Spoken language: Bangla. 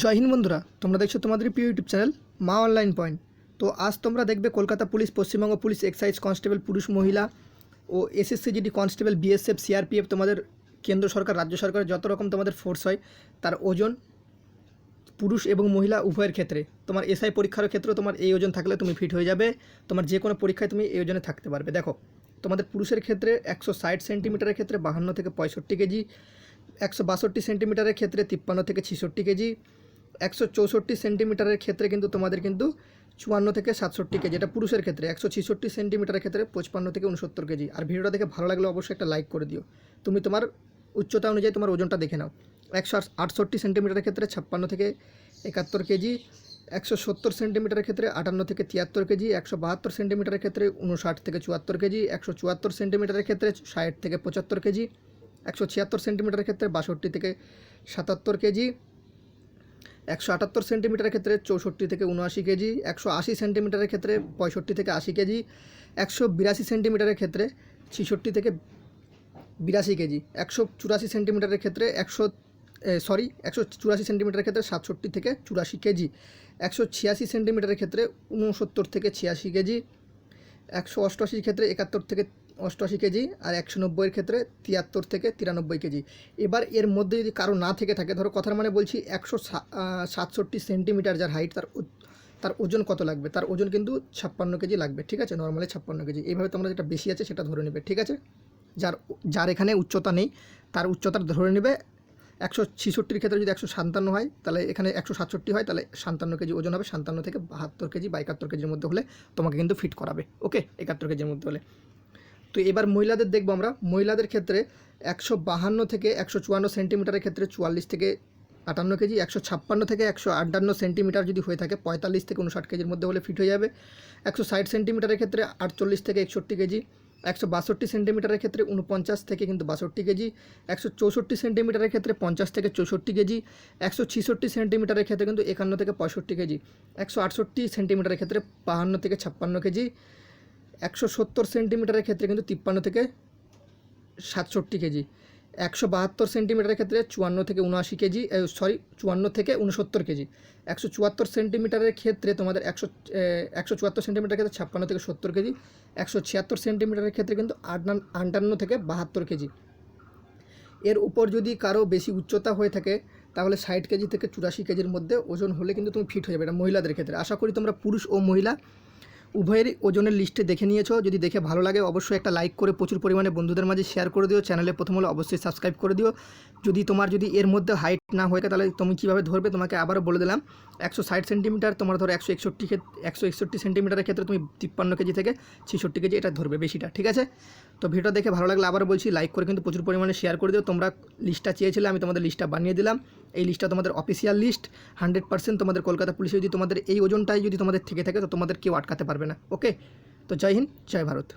জয় হিন্দ বন্ধুরা, তোমরা দেখছ তোমাদের প্রিয় YouTube channel Maa online point. তো আজ তোমরা দেখবে Kolkata police, Paschimbanga police, excise constable, পুরুষ, মহিলা ও SSC GD constable, BSF, CRPF, তোমাদের কেন্দ্র সরকার, রাজ্য সরকারের যত রকম তোমাদের ফোর্স হয়, তার ওজন পুরুষ এবং মহিলা উভয়ের ক্ষেত্রে। তোমার এসআই পরীক্ষার ক্ষেত্রেও তোমার এই ওজন থাকলে তুমি ফিট হয়ে যাবে, তোমার যে কোনো পরীক্ষায় তুমি এই ওজনে থাকতে পারবে। দেখো, তোমাদের পুরুষের ক্ষেত্রে একশো ষাট সেন্টিমিটারের ক্ষেত্রে বাহান্ন থেকে পঁয়ষট্টি কেজি একশো বাষট্টি সেন্টিমিটারের ক্ষেত্রে তিপ্পান্ন থেকে ছেষট্টি কেজি, একশো চৌষট্টি সেন্টিমিটারের ক্ষেত্রে কিন্তু তোমাদের কিন্তু চুয়ান্ন থেকে সাতষট্টি কেজি, এটা পুরুষের ক্ষেত্রে, একশো ছেষট্টি সেন্টিমিটারের ক্ষেত্রে পঁচপান্ন থেকে উনসত্তর কেজি। আর ভিডিওটা দেখে ভালো লাগলে অবশ্যই একটা লাইক করে দিও। তুমি তোমার উচ্চতা অনুযায়ী তোমার ওজনটা দেখে নাও। একশো আটষট্টি সেন্টিমিটারের ক্ষেত্রে ছাপ্পান্ন থেকে একাত্তর কেজি, একশো সত্তর সেন্টিমিটারের ক্ষেত্রে আটান্ন থেকে তিয়াত্তর কেজি, একশো বাহাত্তর সেন্টিমিটারের ক্ষেত্রে উনষাট থেকে চুয়াত্তর কেজি, একশো চুয়াত্তর সেন্টিমিটারের ক্ষেত্রে ষাট থেকে পঁচাত্তর কেজি একশো ছিয়াত্তর সেন্টিমিটারের ক্ষেত্রে বাষট্টি থেকে সাতাত্তর কেজি, একশো আটাত্তর সেন্টিমিটারের ক্ষেত্রে চৌষট্টি থেকে উনআশি কেজি, একশো আশি সেন্টিমিটারের ক্ষেত্রে পঁয়ষট্টি থেকে আশি কেজি, একশো বিরাশি সেন্টিমিটারের ক্ষেত্রে ছিষট্টি থেকে বিরাশি কেজি, একশো চুরাশি সেন্টিমিটারের ক্ষেত্রে একশো সরি, একশো চুরাশি সেন্টিমিটারের ক্ষেত্রে সাতষট্টি থেকে চুরাশি কেজি, একশো ছিয়াশি সেন্টিমিটারের ক্ষেত্রে উনসত্তর থেকে ছিয়াশি কেজি, একশো অষ্টআশির ক্ষেত্রে একাত্তর থেকে অষ্টআশি কেজি আর একশো নব্বইয়ের ক্ষেত্রে তিয়াত্তর থেকে তিরানব্বই কেজি। এবার এর মধ্যে যদি কারও না থেকে থাকে, ধরো কথার মানে বলছি একশো সাতষট্টি সেন্টিমিটার যার হাইট তার তার ওজন কত লাগবে? তার ওজন কিন্তু ছাপ্পান্ন কেজি লাগবে, ঠিক আছে? নর্মালি ছাপ্পান্ন কেজি। এইভাবে তোমরা যেটা বেশি আছে সেটা ধরে নেবে, ঠিক আছে? যার যার এখানে উচ্চতা নেই, তার উচ্চতা ধরে নেবে একশো ছিষট্টির ক্ষেত্রে যদি একশো সাতান্ন হয়, তাহলে এখানে একশো সাতষট্টি হয়, তাহলে সাতান্ন কেজি ওজন হবে। সাতান্ন থেকে বাহাত্তর কেজি বা একাত্তর কেজির মধ্যে হলে তোমাকে কিন্তু ফিট করাবে ওকে একাত্তর কেজির মধ্যে হলে। তো এবার মহিলাদের দেখব আমরা। মহিলাদের ক্ষেত্রে একশো বাহান্ন থেকে একশো চুয়ান্ন সেন্টিমিটারের ক্ষেত্রে চুয়াল্লিশ থেকে আটান্ন কেজি, একশো ছাপ্পান্ন থেকে একশো আটান্ন সেন্টিমিটার যদি হয়ে থাকে, পঁয়তাল্লিশ থেকে উনষাট কেজির মধ্যে হলে ফিট হয়ে যাবে। একশো ষাট সেন্টিমিটারের ক্ষেত্রে আটচল্লিশ থেকে একষট্টি কেজি, একশো বাষট্টি সেন্টিমিটারের ক্ষেত্রে উনপঞ্চাশ থেকে কিন্তু বাষট্টি কেজি, একশো চৌষট্টি সেন্টিমিটারের ক্ষেত্রে পঞ্চাশ থেকে চৌষট্টি কেজি, একশো ছিষট্টি সেন্টিমিটারের ক্ষেত্রে কিন্তু একান্ন থেকে পঁয়ষট্টি কেজি, একশো আটষট্টি সেন্টিমিটারের ক্ষেত্রে বাহান্ন থেকে ছাপ্পান্ন কেজি একশো সত্তর সেন্টিমিটারের ক্ষেত্রে কিন্তু তিপ্পান্ন থেকে সাতষট্টি কেজি, একশো বাহাত্তর সেন্টিমিটারের ক্ষেত্রে চুয়ান্ন থেকে উনআশি কেজি সরি, চুয়ান্ন থেকে উনসত্তর কেজি। একশো চুয়াত্তর সেন্টিমিটারের ক্ষেত্রে তোমাদের একশো একশো চুয়াত্তর সেন্টিমিটারের ক্ষেত্রে ছাপ্পান্ন থেকে সত্তর কেজি, একশো ছিয়াত্তর সেন্টিমিটারের ক্ষেত্রে কিন্তু আটান্ন থেকে বাহাত্তর কেজি। এর উপর যদি কারও বেশি উচ্চতা হয়ে থাকে, তাহলে ষাট কেজি থেকে চুরাশি কেজির মধ্যে ওজন হলে কিন্তু তুমি ফিট হয়ে যাবে এটা মহিলাদের ক্ষেত্রে। আশা করি তোমরা পুরুষ ও মহিলা উভয়েরই ওজনের লিস্টে দেখে নিয়েছো। যদি দেখে ভালো লাগে, অবশ্যই একটা লাইক করে প্রচুর পরিমাণে বন্ধুদের মাঝে শেয়ার করে দিও। চ্যানেলে প্রথম হলে অবশ্যই সাবস্ক্রাইব করে দিও। যদি তোমার যদি এর মধ্যে হাইট না হয়ে তাহলে তুমি কীভাবে ধরবে, তোমাকে আবারও বলে দিলাম। একশো ষাট সেন্টিমিটার তোমার ধরো একশো একষট্টি একশো একষট্টি সেন্টিমিটারের ক্ষেত্রে তুমি তিপ্পান্ন কেজি থেকে ছেষট্টি কেজি এটা ধরবে বেশিটা, ঠিক আছে? তো ভিডিও দেখে ভালো লাগলে আবার বলছি লাইক করে কিন্তু প্রচুর পরিমাণে শেয়ার করে দিও। তোমরা লিস্টটা চেয়েছিলে, আমি তোমাদের লিস্টটা বানিয়ে দিলাম। এই লিস্টটা তোমাদের অফিসিয়াল লিস্ট হান্ড্রেড পার্সেন্ট তোমাদের কলকাতা পুলিশে যদি তোমাদের এই ওজনটাই যদি তোমাদের থেকে থাকে, তো তোমাদের কেউ আটকাতে পারবে না। ওকে? তো জয় হিন্দ জয় ভারত।